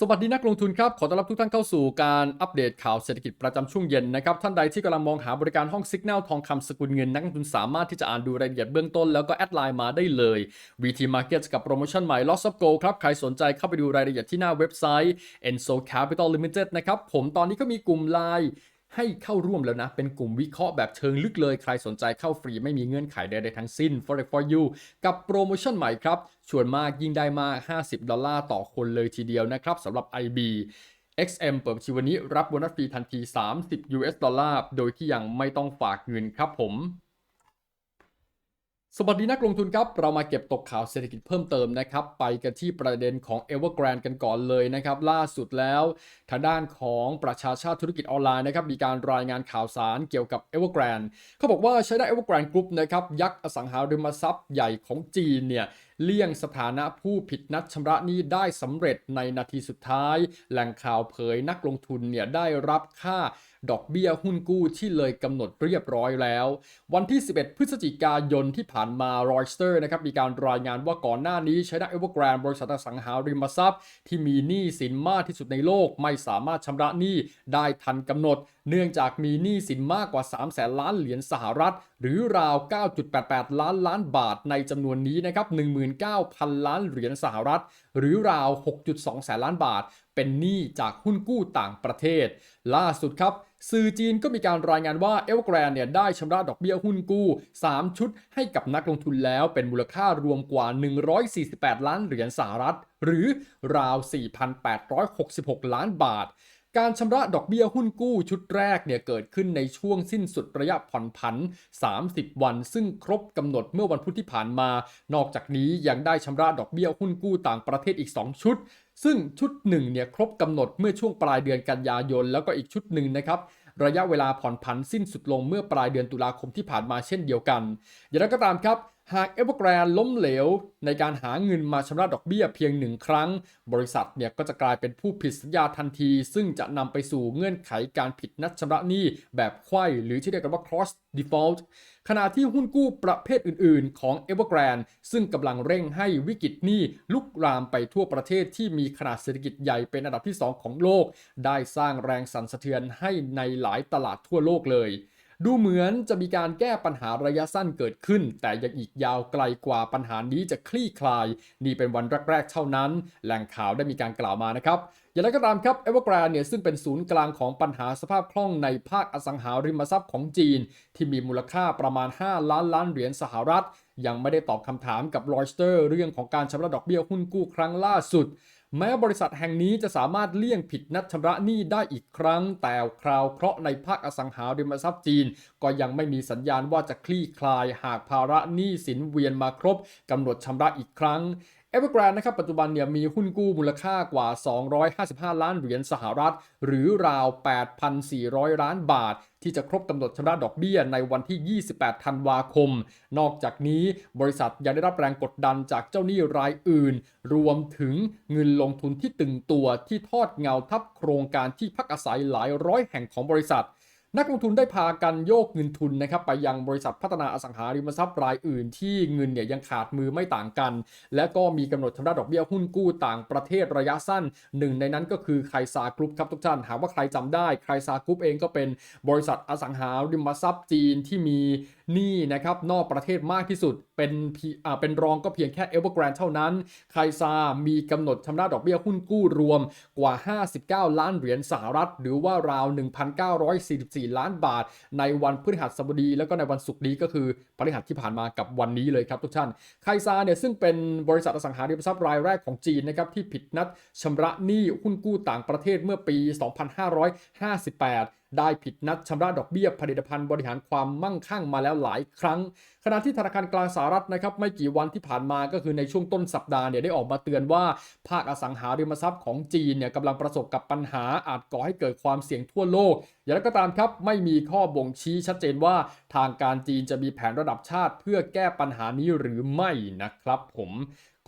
สวัสดีนักลงทุนครับ ขอต้อนรับทุกท่านเข้าสู่การอัปเดตข่าวเศรษฐกิจประจำช่วงเย็นนะครับ ท่านใดที่กำลังมองหาบริการห้องสัญญาณทองคำสกุลเงิน นักลงทุนสามารถที่จะอ่านดูรายละเอียดเบื้องต้นแล้วก็แอดไลน์มาได้เลย VT Markets กับโปรโมชั่นใหม่ Loss of Gold ครับ ใครสนใจเข้าไปดูรายละเอียดที่หน้าเว็บไซต์ Enso Capital Limited นะครับ ผมตอนนี้ก็มีกลุ่มไลน์ ให้เข้าร่วมแล้วนะ เป็นกลุ่มวิเคราะห์แบบเชิงลึกเลย ใครสนใจเข้าฟรีไม่มีเงื่อนไขใดๆทั้งสิ้น Forex for you กับโปรโมชั่นใหม่ครับ ชวนมากยิ่งได้มาก 50 ดอลลาร์ต่อคนเลยทีเดียวนะครับสำหรับ IB XM เปิดบัญชีวันนี้รับโบนัสฟรีทันที 30 US ดอลลาร์ โดยที่ยังไม่ต้องฝากเงินครับผม สวัสดีนักลงทุนครับ เรามาเก็บตกข่าวเศรษฐกิจเพิ่มเติมนะครับ ไปกันที่ประเด็นของ e v e r g r a n d กันก่อนเลยนะครับ ล่าสุดแล้วทางด้านของประชาชาติธุรกิจออนไลน์นะครับ มีการรายงานข่าวสารเกี่ยวกับ e v e r g r a n d เขาบอกว่าใช้ได้ e v e r g r a n d Group นะครับ ยักษ์อสังหาริมทรัพย์ใหญ่ของจีนเนี่ยเลี่ยงสถานะผู้ผิดนัดชำระหนี้ได้สำเร็จในนาทีสุดท้าย แหล่งข่าวเผยนักลงทุนเนี่ยได้รับค่าดอกเบี้ยหุ้นกู้ที่เลยกำหนดเรียบร้อยแล้ว วันที่ 11 พฤศจิกายนที่ผ่านมารอยสเตอร์นะครับมีการรายงานว่าก่อนหน้านี้ใช้ได้เอเวอร์แกรนบริษัทสังหาริมทรัพย์ ที่มีหนี้สินมากที่สุดในโลกไม่สามารถชำระหนี้ได้ทันกำหนดเนื่องจากมีหนี้สินมากกว่า3แสนล้านเหรียญสหรัฐ หรือราว 9.88 ล้านล้านบาทในจำนวนนี้นะครับ 19,000 ล้านเหรียญสหรัฐ หรือราว 6.2 แสนล้านบาท เป็นหนี้จากหุ้นกู้ต่างประเทศ ล่าสุดครับสื่อจีนก็มีการรายงานว่าเอเวอร์แกรนเนี่ยได้ชำระดอกเบี้ยหุ้นกู้ 3 ชุดให้กับนักลงทุนแล้วเป็นมูลค่ารวมกว่า 148 ล้านเหรียญสหรัฐ หรือราว 4,866 ล้านบาท การชำระดอกเบี้ยหุ้นกู้ชุดแรกเนี่ยเกิดขึ้นในช่วงสิ้นสุดระยะผ่อนผัน 30 วัน ซึ่งครบกำหนดเมื่อวันพุธที่ผ่านมา นอกจากนี้ยังได้ชำระดอกเบี้ยหุ้นกู้ต่างประเทศอีก 2 ชุด ซึ่งชุดหนึ่งเนี่ยครบกำหนดเมื่อช่วงปลายเดือนกันยายน แล้วก็อีกชุดหนึ่งนะครับระยะเวลาผ่อนผันสิ้นสุดลงเมื่อปลายเดือนตุลาคมที่ผ่านมาเช่นเดียวกัน อย่างไรก็ตามครับ หากเอเวอร์แกรนล้มเหลว ในการหาเงินมาชำระดอกเบี้ยเพียงหนึ่งครั้ง บริษัทเนี่ยก็จะกลายเป็นผู้ผิดสัญญาทันที ซึ่งจะนำไปสู่เงื่อนไขการผิดนัดชำระหนี้แบบไขว้หรือที่เรียกกันว่า cross default ขณะที่หุ้นกู้ประเภทอื่นๆ ของ Evergrande ซึ่งกำลังเร่งให้วิกฤตหนี้ลุกรามไปทั่วประเทศที่มีขนาดเศรษฐกิจใหญ่เป็นอันดับที่ 2 ของโลก ได้สร้างแรงสั่นสะเทือนให้ในหลายตลาดทั่วโลกเลย ดูเหมือนจะมีการแก้ปัญหาระยะสั้นเกิดขึ้น แต่ยังอีกยาวไกลกว่าปัญหานี้จะคลี่คลาย นี่เป็นวันแรกๆเท่านั้น แหล่งข่าวได้มีการกล่าวมานะครับอย่างไรก็ตามครับ Evergrande เนี่ยซึ่งเป็นศูนย์กลางของปัญหาสภาพคล่องในภาคอสังหาริมทรัพย์ของจีน ที่มีมูลค่าประมาณ 5 ล้านล้านเหรียญสหรัฐ ยังไม่ได้ตอบคำถามกับรอยสเตอร์เรื่องของการชำระดอกเบี้ยหุ้นกู้ครั้งล่าสุด แม้บริษัทแห่งนี้จะสามารถเลี่ยงผิดนัดชำระหนี้ได้อีกครั้ง แต่คราวเคราะห์ในภาคอสังหาริมทรัพย์จีน ก็ยังไม่มีสัญญาณว่าจะคลี่คลายหากภาระหนี้สินเวียนมาครบกำหนดชำระอีกครั้ง เอเวอร์แกรนนะครับปัจจุบันเนี่ยมีหุ้นกู้มูลค่ากว่า 255 ล้านเหรียญสหรัฐ หรือราว 8,400 ล้านบาท ที่จะครบกำหนดชำระดอกเบี้ยในวันที่ 28 ธันวาคม นอกจากนี้บริษัทยังได้รับแรงกดดันจากเจ้าหนี้รายอื่น รวมถึงเงินลงทุนที่ตึงตัวที่ทอดเงาทับโครงการที่พักอาศัยหลายร้อยแห่งของบริษัท นักลงทุนได้พากันโยกเงินทุนนะครับไปยังบริษัทพัฒนาอสังหาริมทรัพย์รายอื่น ที่เงินเนี่ยยังขาดมือไม่ต่างกัน และก็มีกำหนดชำระดอกเบี้ยหุ้นกู้ต่างประเทศระยะสั้นหนึ่งในนั้นก็คือไคซากรุ๊ปครับทุกท่านหากว่าใครจำได้ไคซากรุ๊ปเองก็เป็นบริษัทอสังหาริมทรัพย์จีนที่มีนี้นะครับนอกประเทศมากที่สุดเป็นอ่าเป็นรองก็เพียงแค่เอเวอร์แกรนเท่านั้นไคซามีกำหนดชำระดอกเบี้ยหุ้นกู้รวมกว่า 59 ล้านเหรียญสหรัฐ หรือว่าราว 1,944 ล้านบาท ในวันพฤหัสบดี แล้วก็ในวันศุกร์นี้ก็คือพฤหัสที่ผ่านมากับวันนี้เลยครับทุกท่านไคซาเนี่ยซึ่งเป็นบริษัทอสังหาริมทรัพย์รายแรกของจีนนะครับที่ผิดนัดชำระหนี้หุ้นกู้ต่างประเทศเมื่อปี 2558 ได้ผิดนัดชำระดอกเบี้ยผลิตภัณฑ์บริหารความมั่งคั่งมาแล้วหลายครั้ง ขณะที่ธนาคารกลางสหรัฐนะครับไม่กี่วันที่ผ่านมาก็คือในช่วงต้นสัปดาห์เนี่ยได้ออกมาเตือนว่า ภาคอสังหาริมทรัพย์ของจีนเนี่ยกำลังประสบกับปัญหาอาจก่อให้เกิดความเสี่ยงทั่วโลก อย่างไรก็ตามครับไม่มีข้อบ่งชี้ชัดเจนว่าทางการจีนจะมีแผนระดับชาติ เพื่อแก้ปัญหานี้หรือไม่นะครับ ผม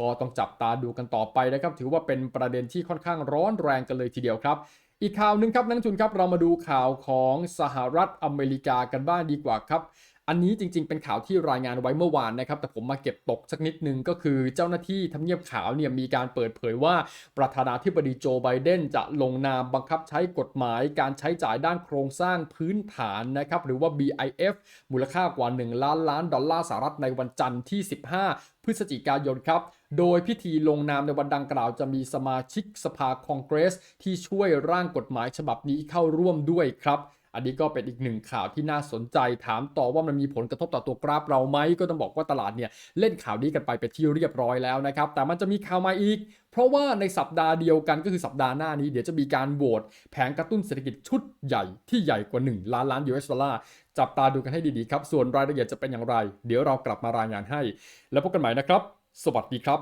ก็ต้องจับตาดูกันต่อไปนะครับ ถือว่าเป็นประเด็นที่ค่อนข้างร้อนแรงกันเลยทีเดียวครับ อีกข่าวหนึ่งครับนักจุนครับเรามาดูข่าวของสหรัฐอเมริกากันบ้างดีกว่าครับ อันนี้จริง ๆ เป็นข่าวที่รายงานไว้เมื่อวานนะครับ แต่ผมมาเก็บตกสักนิดนึงก็คือเจ้าหน้าที่ทำเนียบขาวเนี่ยมีการเปิดเผยว่าประธานาธิบดีโจไบเดนจะลงนามบังคับใช้กฎหมายการใช้จ่ายด้านโครงสร้างพื้นฐานนะครับ หรือว่า BIF มูลค่ากว่า 1 ล้านล้านดอลลาร์สหรัฐในวันจันทร์ที่ 15 พฤศจิกายนครับโดยพิธีลงนามในวันดังกล่าวจะมีสมาชิกสภาคองเกรส ที่ช่วยร่างกฎหมายฉบับนี้เข้าร่วมด้วยครับ อันนี้ก็เป็นอีกหนึ่งข่าวที่น่าสนใจถามต่อว่ามันมีผลกระทบต่อตัวกราฟเราไหมก็ต้องบอกว่าตลาดเนี่ยเล่นข่าวนี้กันไปเป็นที่เรียบร้อยแล้วนะครับแต่มันจะมีข่าวมาอีก เพราะว่าในสัปดาห์เดียวกันก็คือสัปดาห์หน้านี้เดี๋ยวจะมีการโหวตแผนกระตุ้นเศรษฐกิจชุดใหญ่ที่ใหญ่กว่า 1 ล้านล้าน US ดอลลาร์จับตาดูกันให้ดีๆครับส่วนรายละเอียดจะเป็นอย่างไร เดี๋ยวเรากลับมารายงานให้ แล้วพบกันใหม่นะครับ สวัสดีครับ